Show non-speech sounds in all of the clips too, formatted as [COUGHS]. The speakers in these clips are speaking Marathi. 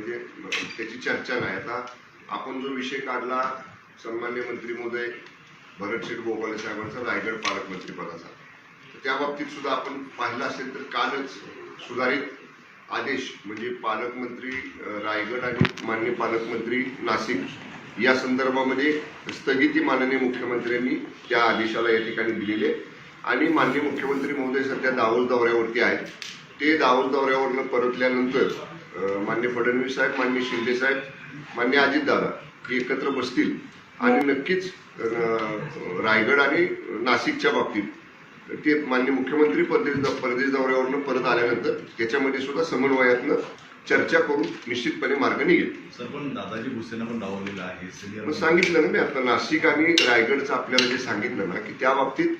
म्हणजे त्याची चर्चा नाही. आता आपण जो विषय काढला सन्मान्य मंत्री महोदय भरतशेठ गोगावले साहेबांचा रायगड पालक मंत्रीपदाचा. तर त्या बाबतीत सुद्धा आपण पाहिलं असेल तर कालच सुधारित आदेश म्हणजे पालकमंत्री रायगड आणि मान्य पालकमंत्री नाशिक या संदर्भामध्ये स्थगिती माननीय मुख्यमंत्र्यांनी त्या आदेशाला या ठिकाणी दिलेले आणि माननीय मुख्यमंत्री महोदय सध्या दावोस दौऱ्यावरती आहेत. ते दावोस दौऱ्यावरनं परतल्यानंतर मान्य फडणवीस साहेब मान्य शिंदे साहेब मान्य अजितदादा हे एकत्र बसतील आणि नक्कीच रायगड आणि नाशिकच्या बाबतीत ते मान्य मुख्यमंत्री परदेश परदेश दौऱ्यावरनं परत आल्यानंतर त्याच्यामध्ये सुद्धा समन्वयातनं चर्चा करून निश्चितपणे मार्ग निघेल. सर पण दादाजी भुसेनं पण डावललेलं आहे मग सांगितलं ना मी आता नाशिक आणि रायगडचं आपल्याला जे सांगितलं ना की त्या बाबतीत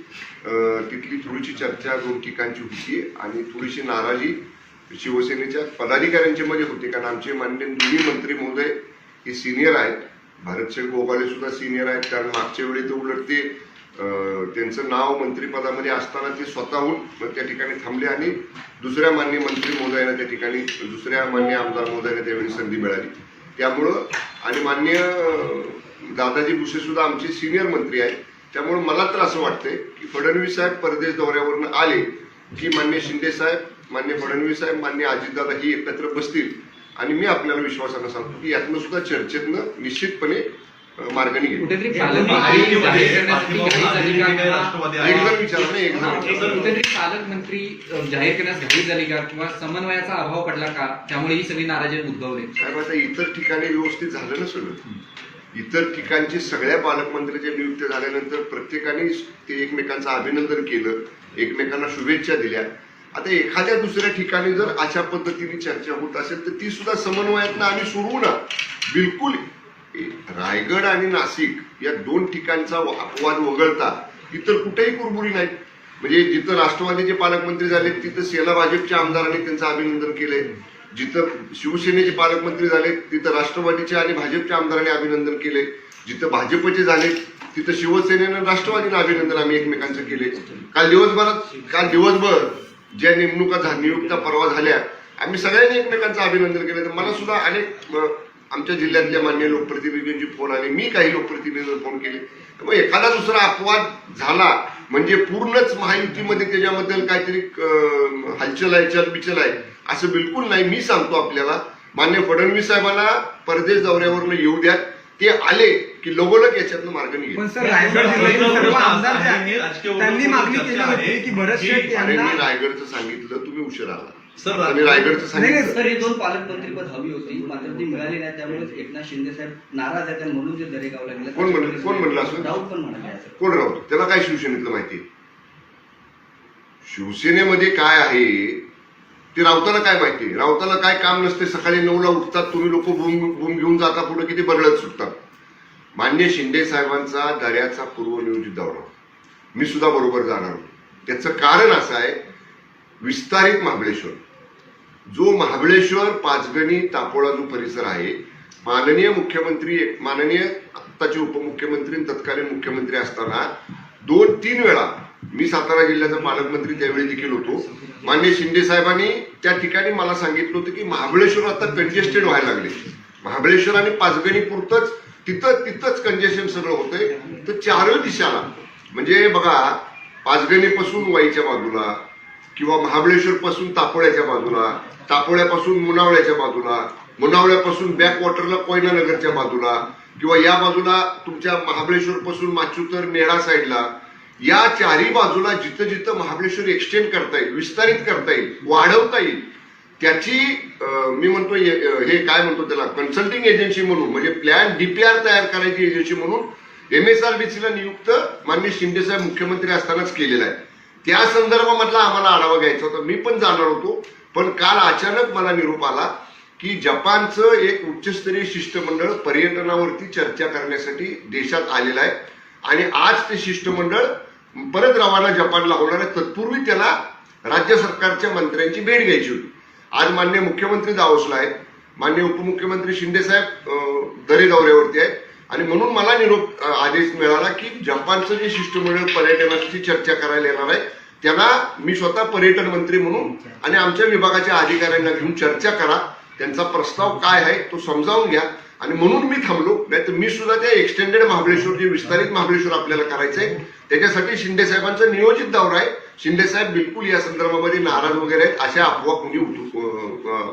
तिथली थोडीशी चर्चा दोन ठिकाणची होती आणि थोडीशी नाराजी शिवसेनेच्या पदाधिकाऱ्यांची मध्ये होते. कारण आमचे मान्य दोन्ही मंत्री महोदय हे सिनियर आहेत. भारतशेठ गोगाले सुद्धा सिनियर आहेत. कारण मागच्या वेळी तर उलट ते त्यांचं नाव मंत्रिपदामध्ये असताना ते स्वतःहून त्या ठिकाणी थांबले आणि दुसऱ्या मान्य मंत्री महोदयांना त्या ठिकाणी दुसऱ्या मान्य आमदार महोदयांना त्यावेळी संधी मिळाली. त्यामुळं आणि मान्य दादाजी भुसे सुद्धा आमचे सिनियर मंत्री आहेत. त्यामुळे मला तर असं वाटतंय की फडणवीस साहेब परदेश दौऱ्यावरून आले की मान्य शिंदे साहेब मान्य फडणवीस साहेब मान्य अजितदादा ही एकत्र बसतील. आणि मी आपल्याला विश्वासानं सांगतो की यातनं सुद्धा चर्चेतनं निश्चितपणे अं, मार्ग निघेल कुठेतरी पालकमंत्री जाहीर करण्यासाठी घाई झाली. का? विचारा कुठेतरी पालकमंत्री जाहीर करण्यास घाई झाली का? किंवा समन्वयाचा अभाव पडला का? त्यामुळे ही सगळी नाराजी उद्भवली. साहेब आता इतर ठिकाणी व्यवस्थित झालं ना. सगळं इतर ठिकाणची सगळ्या पालकमंत्र्याच्या नियुक्त्या झाल्यानंतर प्रत्येकाने ते एकमेकांचं अभिनंदन केलं एकमेकांना शुभेच्छा दिल्या. आता एखाद्या दुसऱ्या ठिकाणी जर अशा पद्धतीने चर्चा होत असेल तर ती सुद्धा समन्वयातनं आम्ही सोडवू ना बिलकुल रायगड आणि नाशिक या दोन ठिकाणचा अपवाद वगळता इतर कुठेही कुरबुरी नाही म्हणजे जिथं राष्ट्रवादीचे पालकमंत्री झाले तिथं सेना भाजपच्या आमदारांनी त्यांचं अभिनंदन केलंय. जिथं शिवसेनेचे पालकमंत्री झाले तिथं राष्ट्रवादीचे आणि भाजपच्या आमदारांनी अभिनंदन केले जिथं भाजपचे झाले तिथं शिवसेनेनं राष्ट्रवादीनं अभिनंदन आम्ही एकमेकांचं केले काल दिवसभरात काल दिवसभर ज्या नेमणुका झा- नियुक्त्या परवा झाल्या आम्ही सगळ्यांनी एकमेकांचं अभिनंदन केलं. तर मला सुद्धा अनेक आमच्या जिल्ह्यातल्या मान्य लोकप्रतिनिधींची फोन आले. मी काही लोकप्रतिनिधींना फोन केले. मग एखादा दुसरा अपवाद झाला म्हणजे पूर्णच महायुतीमध्ये त्याच्याबद्दल काहीतरी हलचल आहे चलबिचल आहे असं बिलकुल नाही. मी सांगतो आपल्याला मान्य फडणवीस साहेबांना परदेश दौऱ्यावरनं येऊ द्या ते आले की लगोलग याच्यातनं मार्ग निघेल. पण सर रायगड जिल्ह्यातील सर्व आमदार जे आहेत त्यांनी मागणी केली होती की भरत शेठ अरे यांना मी रायगडचं सांगितलं तुम्ही उशीर आला. सर, आणि रायगडचं नाही, सांगितलं. नाही, तर ही दोन पालकमंत्रीपद हवी होती. मात्र ती मिळाली नाही त्यामुळे एकनाथ शिंदे साहेब नाराज आहेत आणि म्हणून ते दरेगावला गेले. कोण म्हणलं- कोण म्हणलं असं? राऊत पण म्हणाले आहे, सर. कोण राहतो त्याला काय शिवसेनेतलं माहिती आहे? शिवसेनेमध्ये काय आहे? ते राऊताला काय माहिती आहे? राऊताला काय काम नसते सकाळी नऊला उठतात तुम्ही लोक भूम भूम घेऊन जाता पुढे किती बरळत सुटतात मान्य शिंदे साहेबांचा दर्याचा पूर्वनियोजित दौरा मी सुद्धा बरोबर जाणार होतो. त्याचं कारण असं आहे विस्तारित महाबळेश्वर जो महाबळेश्वर पाचगणी तापोळा जो परिसर आहे माननीय मुख्यमंत्री माननीय आत्ताचे उपमुख्यमंत्री आणि तत्कालीन मुख्यमंत्री असताना दोन तीन वेळा मी सातारा जिल्ह्याचा पालकमंत्री त्यावेळी देखील होतो. मान्य शिंदे साहेबांनी त्या ठिकाणी मला सांगितलं होतं की महाबळेश्वर आता कंजेस्टेड व्हायला लागले. महाबळेश्वर आणि पाचगणी पुरतच तिथं तिथंच कंजेशन सगळं होतंय. तर चारही दिशाला म्हणजे बघा पाचगणीपासून वाईच्या बाजूला किंवा महाबळेश्वर पासून तापोळ्याच्या बाजूला तापोळ्यापासून मुनावळ्याच्या बाजूला मुनावळ्यापासून बॅकवॉटरला कोयनानगरच्या बाजूला किंवा या बाजूला तुमच्या महाबळेश्वर पासून माचूतर नेळा साईडला या चारही बाजूला जिथं जिथं महाबळेश्वर एक्सटेंड करता येईल विस्तारित करता येईल वाढवता येईल त्याची मी म्हणतो हे काय म्हणतो त्याला कन्सल्टिंग एजन्सी म्हणून म्हणजे प्लॅन डीपीआर तयार करायची एजन्सी म्हणून एम एस आर बी सीला नियुक्त मान्य शिंदे साहेब मुख्यमंत्री असतानाच केलेला आहे. त्या संदर्भामधला आम्हाला आढावा घ्यायचा होता मी पण जाणार होतो पण काल अचानक मला निरोप आला की जपानचं एक उच्चस्तरीय शिष्टमंडळ पर्यटनावरती चर्चा करण्यासाठी देशात आलेलं आहे. आणि आज ते शिष्टमंडळ परत रवाना जपानला होणार आहे तत्पूर्वी त्याला राज्य सरकारच्या मंत्र्यांची भेट घ्यायची होती. आज मान्य मुख्यमंत्री दावसला आहेत. मान्य उपमुख्यमंत्री शिंदे साहेब दरे दौऱ्यावरती आहेत. आणि म्हणून मला निरोप आदेश मिळाला की जपानचं जे शिष्टमंडळ पर्यटनाची चर्चा करायला येणार आहे त्यांना मी स्वतः पर्यटन मंत्री म्हणून आणि आमच्या विभागाच्या अधिकाऱ्यांना घेऊन चर्चा करा. त्यांचा प्रस्ताव काय आहे तो समजावून घ्या. आणि म्हणून मी थांबलो. नाही तर मी सुद्धा त्या एक्सटेंडेड महाबळेश्वर जे विस्तारित महाबळेश्वर आपल्याला करायचंय त्याच्यासाठी शिंदे साहेबांचा नियोजित दौरा आहे. शिंदे साहेब बिलकुल या संदर्भामध्ये नाराज वगैरे आहेत. अशा अफवा कुणी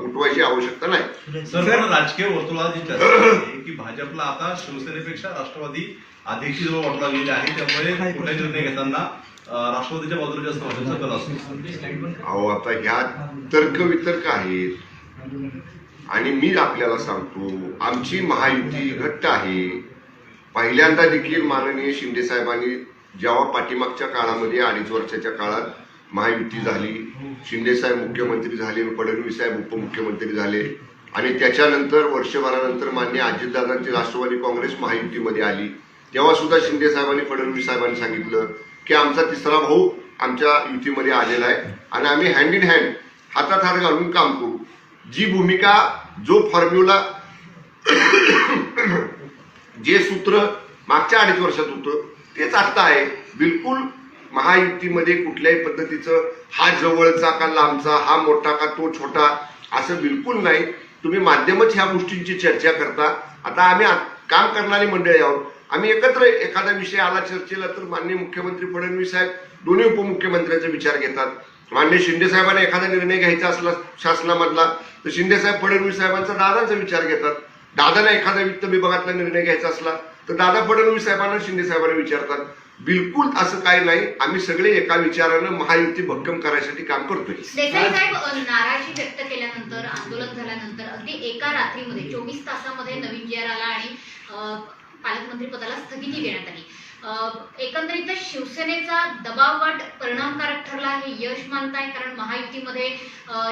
उठवायची आवश्यकता नाही. सर राजकीय आहे की भाजपला आता शिवसेनेपेक्षा राष्ट्रवादी अधिकची जवळ वाटू लागलेली आहे त्यामुळे कुठलाही निर्णय घेताना राष्ट्रवादीच्या बाजूला जास्त भाजपचा कल असतो? अहो आता ह्या तर्क वितर्क आहेत. आणि मी आपल्याला सांगतो आमची महायुती घट्ट आहे. पहिल्यांदा देखील माननीय शिंदे साहेबांनी जेव्हा पाठीमागच्या काळामध्ये अडीच वर्षाच्या काळात महायुती झाली शिंदे साहेब मुख्यमंत्री झाले फडणवीस साहेब उपमुख्यमंत्री झाले आणि त्याच्यानंतर वर्षभरानंतर मान्य अजितदादांची राष्ट्रवादी काँग्रेस महायुतीमध्ये आली तेव्हा सुद्धा शिंदे साहेबांनी फडणवीस साहेबांनी सांगितलं की आमचा तिसरा भाऊ आमच्या युतीमध्ये आलेला आहे आणि आम्ही हँड इन हँड हातात हात घालून काम करू. जी भूमिका जो फॉर्म्युला जे सूत्र मागच्या अडीच वर्षात होतं तेच आता आहे. बिलकुल महायुतीमध्ये कुठल्याही पद्धतीचं हा जवळचा का लांबचा हा मोठा का तो छोटा असं बिलकुल नाही. तुम्ही माध्यमच ह्या गोष्टींची चर्चा करता. आता आम्ही काम करणारी मंडळी आहोत. आम्ही एकत्र एखादा विषय आला चर्चेला तर माननीय मुख्यमंत्री फडणवीस साहेब दोन्ही उपमुख्यमंत्र्यांचा विचार घेतात. मान्य शिंदे साहेबांना एखादा निर्णय घ्यायचा असला शासनामधला तर शिंदे साहेब फडणवीस साहेबांचा दादांचा विचार घेतात. दादाला एखादा वित्त विभागातला निर्णय घ्यायचा असला तर दादा फडणवीस साहेबांना शिंदे साहेबांना विचारतात. बिलकुल असं काही नाही आम्ही सगळे एका विचारानं महायुती भक्कम करायसाठी काम करतोय. देसाई साहेब नाराजी व्यक्त केल्यानंतर आंदोलन झाल्यानंतर अगदी एका रात्रीमध्ये चोवीस तासामध्ये नवीन जी आला आणि पालकमंत्री पदाला स्थगिती देण्यात आली. एकंदरीत शिवसेनेचा दबाव गट परिणामकारक ठरला हे यश मानताय कारण महायुतीमध्ये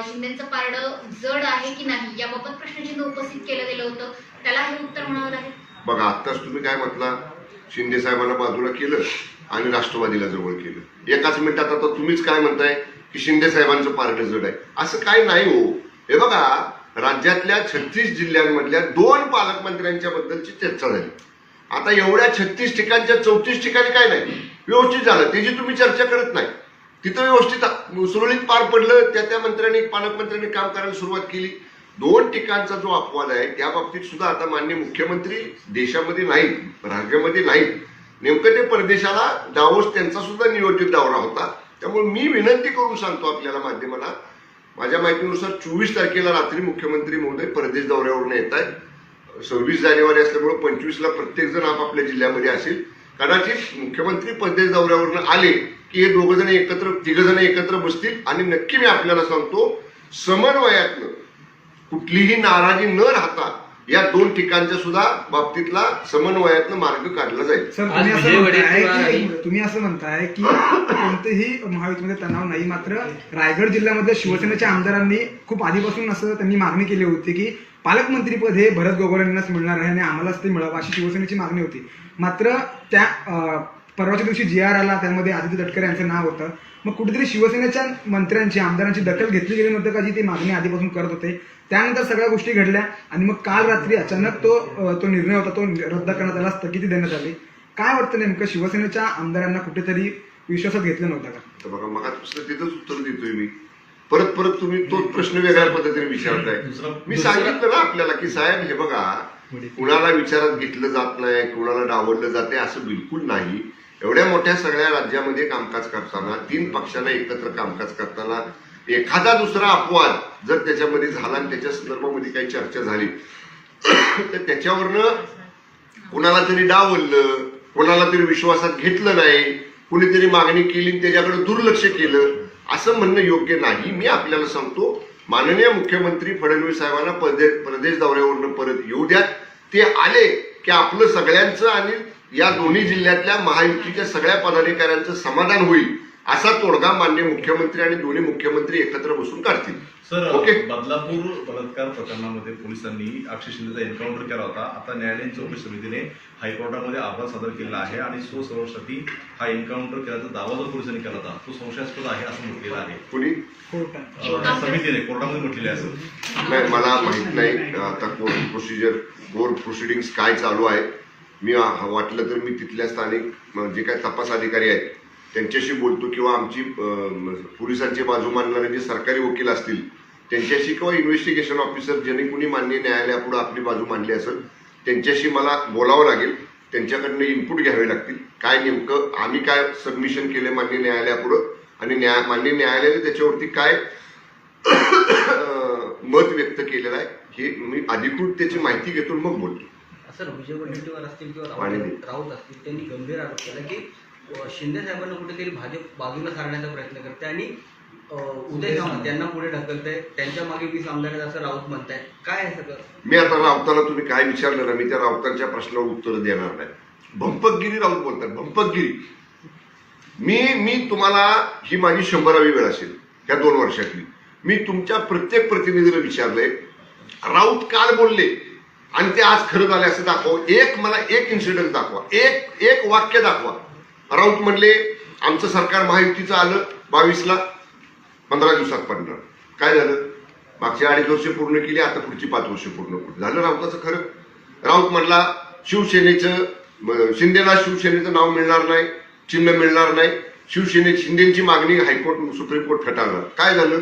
शिंदेचं पारडं जड आहे की नाही याबाबत प्रश्नचिन्ह उपस्थित केलं गेलं होतं. त्याला हे उत्तर म्हणावं लागेल. बघा आत्ताच तुम्ही काय म्हटला? शिंदे साहेबांना बाजूला केलं आणि राष्ट्रवादीला जवळ केलं. एकाच मिनिटात आता तुम्हीच काय म्हणताय की शिंदे साहेबांचं पारडं जड आहे? असं काय नाही हो. हे बघा राज्यातल्या छत्तीस जिल्ह्यांमधल्या दोन पालकमंत्र्यांच्या बद्दलची चर्चा झाली. आता एवढ्या छत्तीस ठिकाणच्या चौतीस ठिकाणी काय नाही. व्यवस्थित झालं. त्याची तुम्ही चर्चा करत नाही. तिथं व्यवस्थित सुरळीत पार पडलं. त्या त्या मंत्र्यांनी पालकमंत्र्यांनी काम करायला सुरुवात केली. दोन ठिकाणचा जो अपवाद आहे त्या बाबतीत सुद्धा आता मान्य मुख्यमंत्री देशामध्ये नाहीत राज्यामध्ये नाहीत. नेमकं ते परदेशाला दावोस त्यांचा सुद्धा नियोजित दौरा होता. त्यामुळे मी विनंती करून सांगतो आपल्याला माध्यमाला. माझ्या माहितीनुसार चोवीस तारखेला रात्री मुख्यमंत्री महोदय परदेश दौऱ्यावरून येत आहेत सव्वीस जानेवारी असल्यामुळं पंचवीसला प्रत्येक जण आपापल्या जिल्ह्यामध्ये असेल. कदाचित मुख्यमंत्री परदेश दौऱ्यावरून आले की हे दोघ जण एकत्र तिघ जण एकत्र बसतील आणि नक्की मी आपल्याला सांगतो समन्वयातनं कुठलीही नाराजी न राहता या दोन ठिकाणच्या सुद्धा बाबतीतला समन्वयातनं मार्ग काढला जाईल. सर आज तुम्ही असं विजय म्हणताय वडेट्टीवार की तुम्ही असं म्हणताय की कोणतेही महायुतीमध्ये तणाव नाही मात्र रायगड जिल्ह्यामधल्या शिवसेनेच्या आमदारांनी खूप आधीपासून असं त्यांनी मागणी केली होती की पालकमंत्रीपद हे भरत गोगोळे यांनाच मिळणार आहे आणि आम्हालाच ते मिळावं अशी शिवसेनेची मागणी होती. मात्र त्या अं, परवाच्या दिवशी जी आर आला त्यामध्ये आदित्य तटकरे यांचं नाव होतं. मग कुठेतरी शिवसेनेच्या मंत्र्यांची आमदारांची दखल घेतली गेली नव्हती का जी ते मागणी आधीपासून करत होते. त्यानंतर सगळ्या गोष्टी घडल्या आणि मग काल रात्री अचानक तो तो निर्णय होता तो रद्द करण्यात आला स्थगिती देण्यात आली. काय वाटतं नेमकं? शिवसेनेच्या आमदारांना कुठेतरी विश्वासात घेतलं नव्हतं का? तर बघा मग तिथंच उत्तर देतोय मी. परत परत तुम्ही तोच प्रश्न वेगळ्या पद्धतीने विचारताय. मी सांगितलं ना आपल्याला की साहेब हे बघा कुणाला विचारात घेतलं जात नाही कुणाला डावललं जाते असं बिलकुल नाही. एवढ्या मोठ्या सगळ्या राज्यामध्ये कामकाज करताना तीन पक्षांना एकत्र कामकाज करताना एखादा दुसरा अपवाद जर त्याच्यामध्ये झाला आणि त्याच्या संदर्भामध्ये काही चर्चा झाली [CLEARS THROAT] तर त्याच्यावरनं कुणाला तरी डावललं कोणाला तरी विश्वासात घेतलं नाही कुणीतरी मागणी केली आणि त्याच्याकडे दुर्लक्ष केलं असं म्हणणं योग्य नाही. मी आपल्याला सांगतो माननीय मुख्यमंत्री फडणवीस साहेबांना प्रदेश दौऱ्यावरनं परत येऊ द्यात. ते आले की आपलं सगळ्यांचं आणि या दोन्ही जिल्ह्यातल्या महायुतीच्या सगळ्या पदाधिकाऱ्यांचं समाधान होईल असा तोडगा मान्य मुख्यमंत्री आणि दोन्ही मुख्यमंत्री एकत्र बसून काढतील. Sir okay. बदलापूर बलात्कार प्रकरणामध्ये पोलिसांनी अक्षय शिंदेचा एन्काउंटर केला होता. आता न्यायालयीन चौकशी समितीने हायकोर्टामध्ये अहवाल सादर केला आहे आणि स्वसंरक्षणासाठी हा एन्काउंटर केल्याचा दावा जो पोलिसांनी केला होता तो संशयास्पद आहे असं म्हटलेलं आहे. कुणी? समितीने कोर्टामध्ये म्हटलेलं आहे असं नाही मला माहीत नाही आता कोर्ट प्रोसिजर कोर्ट प्रोसिडिंग्स काय चालू आहे. मी वाटलं तर मी तिथल्या स्थानिक जे काही तपास अधिकारी आहेत त्यांच्याशी बोलतो किंवा आमची पोलिसांची बाजू मांडणारे जे सरकारी वकील असतील त्यांच्याशी किंवा इन्व्हेस्टिगेशन ऑफिसर ज्यांनी कुणी मान्य न्यायालयापुढे आपली बाजू मांडली असेल त्यांच्याशी मला बोलावं लागेल त्यांच्याकडनं इनपुट घ्यावे लागतील. काय नेमकं आम्ही काय सबमिशन केले मान्य न्यायालयापुढं आणि न्याय मान्य न्यायालयाने त्याच्यावरती काय मत व्यक्त केलेलं आहे हे मी अधिकृत त्याची माहिती घेतो मग बोलतो. सर विजय वडेट्टीवार असतील किंवा राऊत राऊत असतील त्यांनी गंभीर आरोप केला की शिंदे साहेबांना कुठेतरी भाजप बाजूला सारण्याचा प्रयत्न करते आणि उदय सामंत त्यांना पुढे ढकलतंय. त्यांच्या मागे वीस आमदार आहेत असं राऊत म्हणतायत. काय आहे सगळं? मी आता राऊताला तुम्ही काय विचारलं ना मी त्या राऊतांच्या प्रश्नावर उत्तर देणार नाही. भंपकगिरी राऊत बोलतात. भंपकगिरी. मी मी तुम्हाला ही माझी शंभरावी वेळ असेल ह्या दोन वर्षातली. मी तुमच्या प्रत्येक प्रतिनिधीला विचारलंय. राऊत काल बोलले. आणि ते आज खरं झाले असं दाखवा. एक मला एक इन्सिडेंट दाखवा. एक एक वाक्य दाखवा. राऊत म्हणले आमचं सरकार महायुतीचं आलं बावीसला पंधरा दिवसात पडलं काय झालं? मागच्या अडीच वर्ष पूर्ण केली आता पुढची पाच वर्ष पूर्ण झालं राऊताचं खरं? राऊत म्हणला शिवसेनेचं शिंदेला शिवसेनेचं नाव मिळणार नाही चिन्ह मिळणार नाही. शिवसेने शिंदेची मागणी हायकोर्ट सुप्रीम कोर्ट फेटाळणार. काय झालं?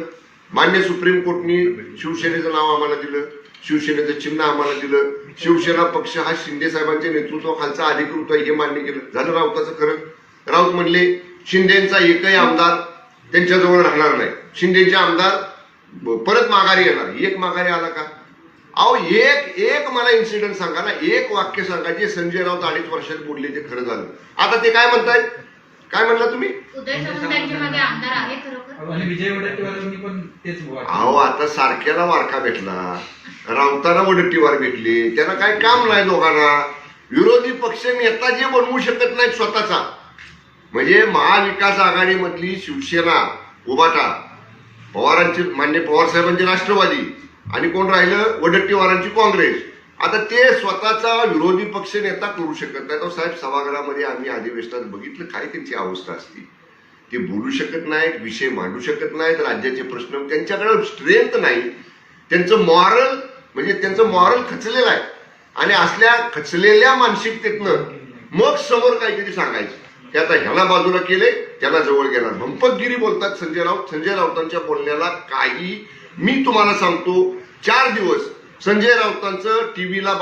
मान्य सुप्रीम कोर्टनी शिवसेनेचं नाव आम्हाला दिलं. शिवसेनेचं चिन्ह आम्हाला दिलं. शिवसेना पक्ष हा शिंदे साहेबांच्या नेतृत्वाखालचा अधिकृत आहे हे मान्य केलं. झालं राऊताचं खरं. राऊत म्हणले शिंदेचा एकही आमदार त्यांच्याजवळ राहणार नाही. शिंदेचे आमदार परत माघारी येणार. एक माघारी आला का? अहो एक एक मला इन्सिडेंट सांगा ना. एक वाक्य सांगा जे संजय राऊत अडीच वर्षात बोलले ते खरं झालं. आता ते काय म्हणतायत? काय म्हणला तुम्ही? उदय सामंत त्यांच्या मागे आमदार आहे खरोखर. आणि विजय वडेट्टीवारांनी पण तेच अहो आता सारख्याला वारका भेटला. राऊताला वडट्टीवार भेटले. त्यांना काय काम नाही दोघांना. विरोधी पक्ष नेता जे बनवू शकत नाहीत स्वतःचा. म्हणजे महाविकास आघाडीमधली शिवसेना उबाटा पवारांची मान्य पवार साहेबांची राष्ट्रवादी. आणि कोण राहिलं? वडट्टीवारांची काँग्रेस. आता ते स्वतःचा विरोधी पक्ष नेता करू शकत नाही. तो साहेब सभागृहामध्ये आम्ही अधिवेशनात बघितलं काय त्यांची अवस्था असती? ते बोलू शकत नाहीत विषय मांडू शकत नाहीत राज्याचे प्रश्न त्यांच्याकडे स्ट्रेंथ नाही. त्यांचं मॉरल म्हणजे त्यांचं मॉरल खचलेलं आहे. आणि असल्या खचलेल्या मानसिकतेतनं मग समोर काहीतरी सांगायचं. ते आता ह्याला बाजूला केले त्याला जवळ गेला. भंपकगिरी बोलतात संजय राऊत. संजय राऊतांच्या बोलण्याला काही मी तुम्हाला सांगतो चार दिवस संजय राऊतांचं टीव्हीला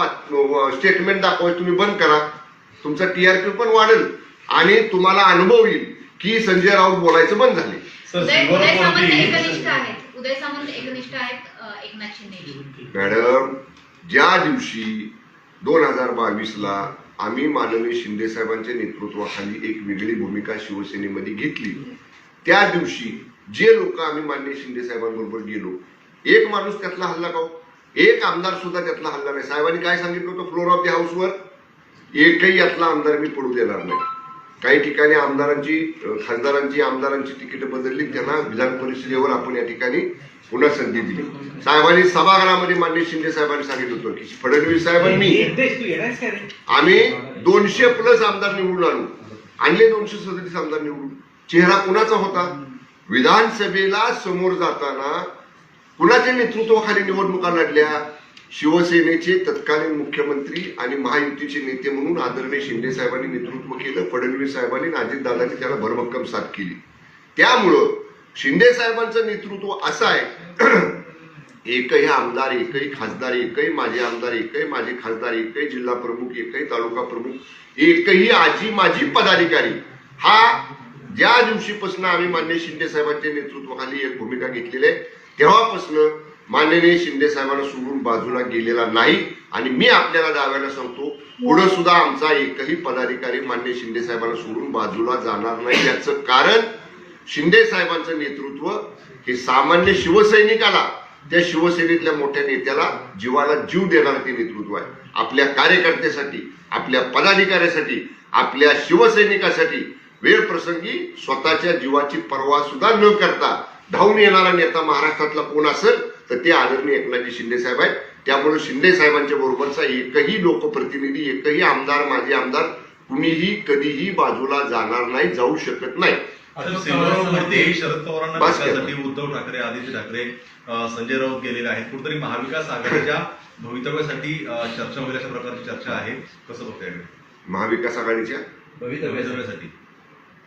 स्टेटमेंट दाखवायचं तुम्ही बंद करा. तुमचा टीआरपी पण वाढेल आणि तुम्हाला अनुभव येईल की संजय राऊत बोलायचं बंद झाले. मॅडम ज्या दिवशी दोन हजार बावीसला आम्ही माननीय शिंदे साहेबांच्या नेतृत्वाखाली एक वेगळी भूमिका शिवसेनेमध्ये घेतली त्या दिवशी जे लोक आम्ही माननीय शिंदे साहेबांबरोबर गेलो एक माणूस त्यातला हल्ला का हो? एक आमदार सुद्धा त्यातला हल्ला नाही. साहेबांनी काय सांगितलं होतं? फ्लोर ऑफ द हाऊसवर एकही यातला आमदार मी पडू देणार नाही. काही ठिकाणी आमदारांची खासदारांची आमदारांची तिकीट बदलली. त्यांना विधान परिषदेवर आपण या ठिकाणी पुन्हा संधी दिली. साहेबांनी सभागृहामध्ये मान्य शिंदे साहेबांनी सांगितलं होतं की फडणवीस साहेबांनी आम्ही दोनशे प्लस आमदार निवडून आणू. आणले दोनशे सदतीस आमदार निवडून. चेहरा कुणाचा होता? विधानसभेला समोर जाताना कुणाच्या नेतृत्वाखाली निवडणुका लढल्या. शिवसेनेचे तत्कालीन मुख्यमंत्री आणि महायुतीचे नेते म्हणून आदरणीय शिंदे साहेबांनी नेतृत्व केलं. फडणवीस साहेबांनी आणि अजितदादांनी त्याला भरभक्कम साथ केली. त्यामुळं शिंदे साहेबांचं नेतृत्व असं आहे. [CLEARS THROAT] एकही आमदार एकही खासदार एकही माझे आमदार एकही माझे खासदार एकही जिल्हा प्रमुख एकही तालुका प्रमुख एकही आजी माजी पदाधिकारी हा ज्या दिवशीपासून आम्ही मान्य शिंदे साहेबांच्या नेतृत्वाखाली एक भूमिका घेतलेली आहे तेव्हापासनं माननीय शिंदे साहेबांना सोडून बाजूला गेलेला नाही आणि मी आपल्याला दाव्याला सांगतो पुढे सुद्धा आमचा एकही पदाधिकारी मान्य शिंदे साहेबांना सोडून बाजूला जाणार नाही. याचं कारण शिंदे साहेबांचं नेतृत्व हे सामान्य शिवसैनिकाला त्या शिवसेनेतल्या मोठ्या नेत्याला जीवाला जीव देणार ते नेतृत्व आहे. आपल्या कार्यकर्त्यासाठी आपल्या पदाधिकाऱ्यासाठी आपल्या शिवसैनिकासाठी वेळ प्रसंगी स्वतःच्या जीवाची पर्वा सुद्धा न करता धावून येणारा नेता महाराष्ट्रातला कोण असेल तर ते आदरणीय एकनाथजी शिंदे साहेब आहेत. त्यामुळे शिंदे साहेबांच्या बरोबरचा एकही लोकप्रतिनिधी एकही आमदार माजी आमदार कुणीही कधीही बाजूला जाणार नाही जाऊ शकत नाही. शरद पवारांना. भेटण्यासाठी उद्धव ठाकरे आदित्य ठाकरे संजय राऊत गेलेले आहेत. कुठेतरी महाविकास आघाडीच्या भवितव्यासाठी चर्चा होईल अशा प्रकारची चर्चा आहे. कसं बघताय? महाविकास आघाडीच्या? भवितव्यासाठी.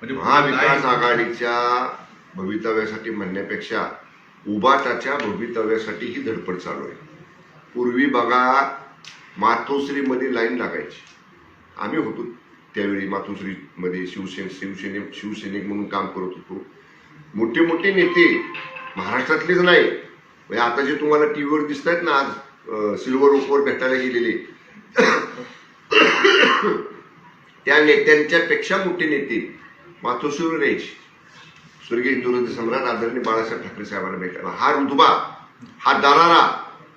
म्हणजे महाविकास आघाडीच्या भवितव्यासाठी म्हणण्यापेक्षा उबाटाच्या भवितव्यासाठी ही धडपड चालू आहे. पूर्वी बघा मातोश्रीमध्ये लाईन लागायची. आम्ही होतो त्यावेळी मातोश्रीमध्ये शिवसेन शिवसेने शिवसैनिक म्हणून काम करत होतो. मोठे मोठे नेते महाराष्ट्रातलेच नाही. म्हणजे आता जे तुम्हाला टीव्हीवर दिसत आहेत ना आज सिल्वर ओकवर भेटायला गेलेले. [COUGHS] त्या नेत्यांच्या पेक्षा मोठे नेते मातोश्रीवर यायचे. स्वर्गीय हिंदू सम्राट आदरणीय बाळासाहेब ठाकरे साहेबांना भेटायला. हा रुतबा हा दरारा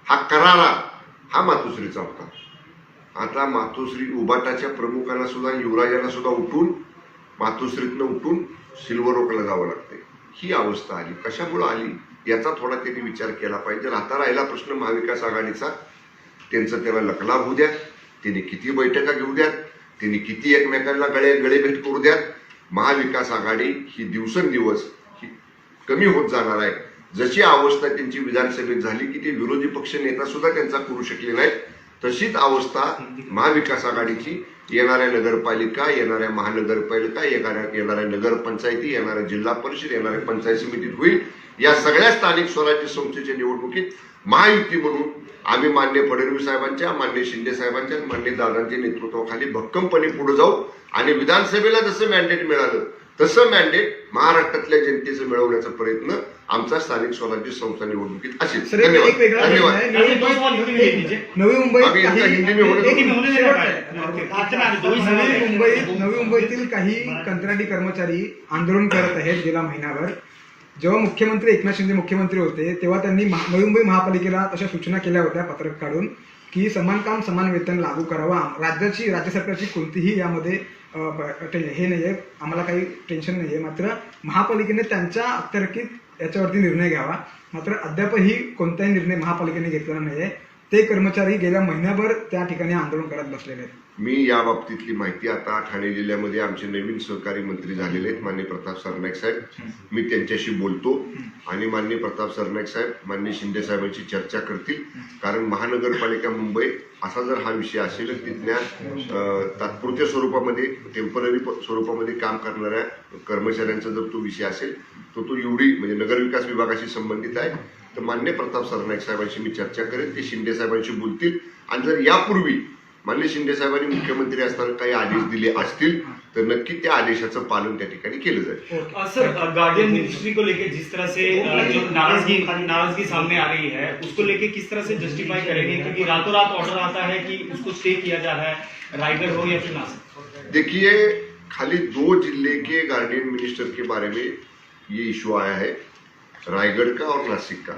हा करारा हा मातोश्रीचा होता. आता मातोश्री उबाटाच्या प्रमुखांना सुद्धा युवराजांना सुद्धा उठून मातोश्रीतनं उठून सिल्वरोकला जावं लागते ही अवस्था आली. कशामुळे आली? याचा थोडा त्यांनी विचार केला पाहिजे. आता राहिला प्रश्न महाविकास आघाडीचा. त्यांचं त्याला लकलाभ होऊ द्या. त्यांनी किती बैठका घेऊ द्यात. त्यांनी किती एकमेकांना गळे गळे भेट करू द्यात. महाविकास आघाडी ही दिवसेंदिवस ही कमी होत जाणार आहे. जशी अवस्था त्यांची विधानसभेत झाली की ते विरोधी पक्ष नेता सुद्धा त्यांचा करू शकले नाहीत तशीच अवस्था महाविकास आघाडीची. येणाऱ्या नगरपालिका येणाऱ्या महानगरपालिका येणाऱ्या येणाऱ्या नगरपंचायती येणाऱ्या जिल्हा परिषद येणाऱ्या पंचायत समितीत होईल. या सगळ्या स्थानिक स्वराज्य संस्थेच्या निवडणुकीत महायुती म्हणून आम्ही मान्य फडणवीस साहेबांच्या मान्य शिंदे साहेबांच्या आणि मान्य दादांच्या नेतृत्वाखाली भक्कमपणे पुढे जाऊ आणि विधानसभेला जसं मॅन्डेट मिळालं तसं मॅन्डेट महाराष्ट्रातल्या जनतेचं मिळवण्याचा प्रयत्न आमचा स्थानिक स्वराज्य संस्था निवडणुकीत असेल. नवी मुंबईत अभी इनका काही हिंदी में होने दो। एक में होने शेवटचा लगा आहे. कितना दो सवाल नवी मुंबईत नवी मुंबईतील काही कंत्राटी कर्मचारी आंदोलन करत आहेत गेला महिनाभर. जेव्हा मुख्यमंत्री एकनाथ शिंदे मुख्यमंत्री होते तेव्हा त्यांनी महा- नवी मुंबई महापालिकेला तशा सूचना केल्या होत्या पत्रक काढून की समान काम समान वेतन लागू करावा. राज्याची राज्य सरकारची कोणतीही यामध्ये हे ब- टे- हे आम्हाला काही टेन्शन नाही आहे मात्र महापालिकेने त्यांच्या अखत्यारकीत याच्यावरती निर्णय घ्यावा. मात्र अद्यापही कोणताही निर्णय महापालिकेने घेतलेला आहे ते कर्मचारी गेल्या महिन्याभर त्या ठिकाणी आंदोलन करत बसलेले आहेत. मी या बाबतीतली माहिती आता ठाणे जिल्ह्यामध्ये आमचे नवीन सहकारी मंत्री झालेले आहेत मान्य प्रताप सरनाईक साहेब. मी त्यांच्याशी बोलतो आणि मान्य प्रताप सरनाईक साहेब मान्य शिंदे साहेबांची चर्चा करतील. कारण महानगरपालिका मुंबई असा जर हा विषय असेल तर तिथल्या तात्पुरत्या स्वरूपामध्ये टेंपररी स्वरूपामध्ये काम करणाऱ्या कर्मचाऱ्यांचा जर तो विषय असेल तर तो एवढी म्हणजे नगरविकास विभागाशी संबंधित आहे. तर मान्य प्रताप सरनाईक साहेबांशी मी चर्चा करेन ते शिंदे साहेबांशी बोलतील. आणि जर यापूर्वी मान्य शिंदे साहेबांनी मुख्यमंत्री असताना काही आदेश दिले असतील तर नक्की त्या आदेशाचं पालन त्या ठिकाणी केलं जाईल. सर गार्डियन मिनिस्ट्री को लेके जिस तरह से जो नाराज़गी नाराज़गी सामने आ रही है उसको लेके किस तरह से जस्टिफाई करेंगे? क्योंकि रातों रात ऑर्डर आता है कि उसको स्टे किया जा रहा है रायगढ़ हो या फिर नासिक देखिए खाली दो ज़िले के गार्डियन मिनिस्टर के बारे में ये इशू आया है। रायगढ़ का और नासिक का।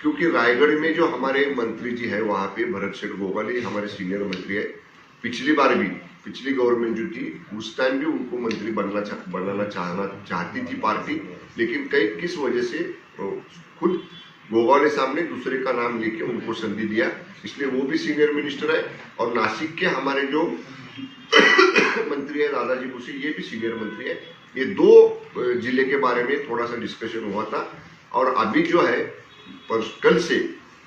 क्योंकि रायगढ़ में जो हमारे मंत्री जी है वहाँ पे भरत शेठ गोपाल ये हमारे सीनियर मंत्री है। पिछली बार भी पिछली गवर्नमेंट जो थी उस टाइम भी उनको मंत्री बनना चा, बनाना चाहना चाहती थी पार्टी लेकिन कई किस वजह से खुद साहब ने दूसरे का नाम लेके उनको संधि दिया। इसलिए वो भी सीनियर मिनिस्टर है और नासिक के हमारे जो [COUGHS] मंत्री है दादाजी भूसी ये भी सीनियर मंत्री है। ये दो ज़िले के बारे में थोड़ा सा डिस्कशन हुआ था। और अभी जो है कल से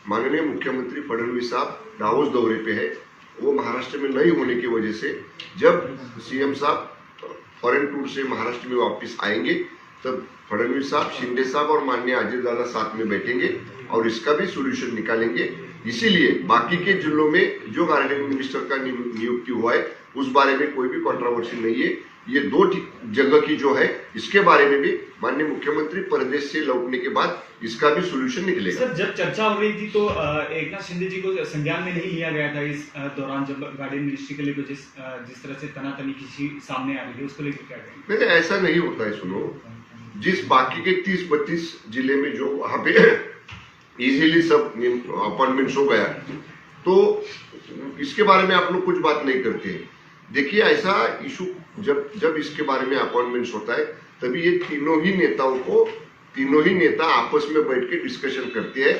माननीय मुख्यमंत्री फडणवीस साहब दावोस दौरे पे है। वो महाराष्ट्र में नहीं होने की वजह से जब सीएम साहब फॉरेन टूर से महाराष्ट्र में वापस आएँगे, तब फडणवीस साहब, शिंदे साहब और माननीय अजय दादा साथ में बैठेंगे और इसका भी सोल्यूशन निकालेंगे। इसीलिए बाकी के जिलों में जो गार्डियन मिनिस्टर का नियुक्ति हुआ है, उस बारे में कोई भी कंट्रोवर्सी नहीं है। ये दो जगह की जो है इसके बारे में भी माननीय मुख्यमंत्री परदेश से लौटने के बाद इसका भी सोल्यूशन निकलेगा। सर जब चर्चा हो रही थी तो एक नाथ शिंदे जी को संज्ञान में नहीं लिया गया था इस दौरान जब गार्डियन मिनिस्ट्री के लेकर जिस जिस तरह से तनातनी खींची सामने आ रही है उसको लेकर क्या नहीं ऐसा नहीं होता है सुनो। जिस बाकी के तीस बत्तीस ज़िले में जो वहाँ पे इजीली सब अपॉइंटमेंट्स हो गया तो इसके बारे में आप लोग कुछ बात नहीं करते। देखिए ऐसा इशू जब जब इसके बारे में अपॉइंटमेंट्स होता है, तभी ये तीनों ही नेताओं को, तीनों ही नेता आपस में बैठ के डिस्कशन करते हैं।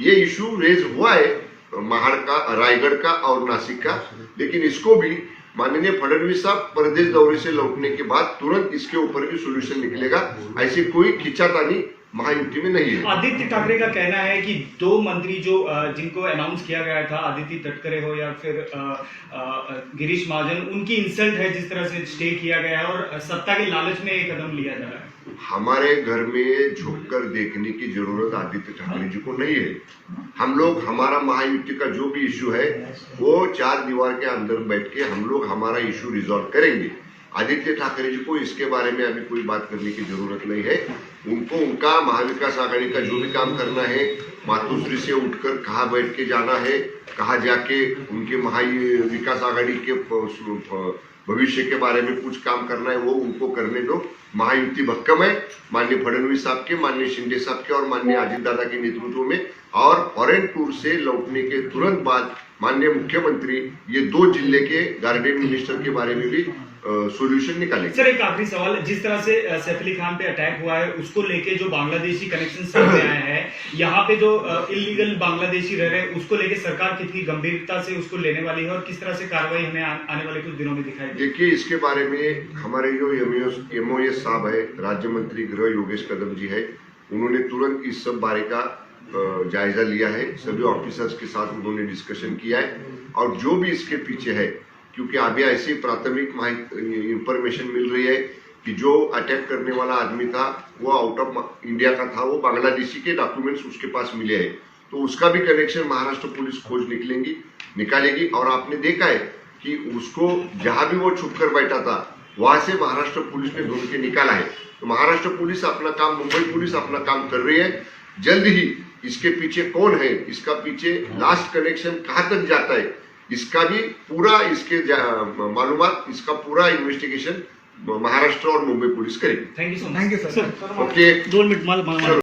ये इशू रेज हुआ है, महाड़ का, रायगढ़ का और नासिक का। लेकिन इसको भी माननीय फडणवीस साहब प्रदेश दौरे से लौटने के बाद तुरंत इसके ऊपर भी सोल्यूशन निकलेगा। ऐसी कोई खिंचातानी महायुति में नहीं है। आदित्य ठाकरे का कहना है कि दो मंत्री जो जिनको अनाउंस किया गया था आदित्य तटकरे हो या फिर गिरीश महाजन उनकी इंसल्ट है जिस तरह से स्टे किया गया है और सत्ता के लालच में ये कदम लिया जा रहा है। हमारे घर में झुक कर देखने की ज़रूरत आदित्य ठाकरे जी को नहीं है। हम लोग हमारा महायुति का जो भी इश्यू है वो चार दीवार के अंदर बैठ के हम लोग हमारा इश्यू रिजॉल्व करेंगे। आदित्य ठाकरे जी को इसके बारे में अभी कोई बात करने की ज़रूरत नहीं है। उनको उनका महाविकास आघाड़ी का जो भी काम करना है, मातुश्री से उठकर कहाँ बैठ के जाना है, कहाँ जाके उनके महा विकास आघाड़ी के भविष्य के बारे में कुछ काम करना है, वो उनको करने दो। महायुति भक्कम है। माननीय फडणवीस साहब के, माननीय शिंदे साहब के और माननीय अजित दादा के नेतृत्व में और फॉरेन टूर से लौटने के तुरंत बाद माननीय मुख्यमंत्री, ये दो ज़िले के गार्डियन मिनिस्टर के बारे में भी सोल्यूशन निकालेंगे। सर एक आखिरी सवाल जिस तरह से सैफ अली खान पे अटैक हुआ है उसको लेके जो बांग्लादेशी कनेक्शन सामने आए हैं [COUGHS] यहाँ पे जो इलीगल बांग्लादेशी रह रहे हैं उसको लेके सरकार कितनी गंभीरता से उसको लेने वाली है और किस तरह से कार्रवाई हमें आने वाले कुछ दिनों में दिखाई देखिए इसके बारे में हमारे जो एमओएस साहब है राज्य मंत्री गृह योगेश कदम जी है उन्होंने तुरंत इस सब बारे का जायजा लिया है। सभी ऑफिसर्स के साथ उन्होंने डिस्कशन किया है। और जो भी इसके पीछे है क्योंकि अभी ऐसी प्राथमिक इंफॉर्मेशन मिल रही है कि जो अटैक करने वाला आदमी था, वो आउट ऑफ़ इंडिया का था, वो बांग्लादेशी के डॉक्यूमेंट्स उसके पास मिले हैं। तो उसका भी कनेक्शन महाराष्ट्र पुलिस खोज निकलेंगी, निकालेगी। और आपने देखा है कि उसको जहाँ भी वो छुप कर बैठा था, वहाँ से महाराष्ट्र पुलिस ने ढूंढ के निकाला है। तो महाराष्ट्र पुलिस अपना काम, मुंबई पुलिस अपना काम कर रही है। जल्द ही इसके पीछे कौन है? इसका पीछे लास्ट कनेक्शन कहाँ तक जाता है? इसका भी पूरा इसके मालूमात इसका पूरा इन्वेस्टिगेशन महाराष्ट्र और मुंबई पुलिस करेगी। Thank you so much thank you sir okay दोन मिनिट मला मला-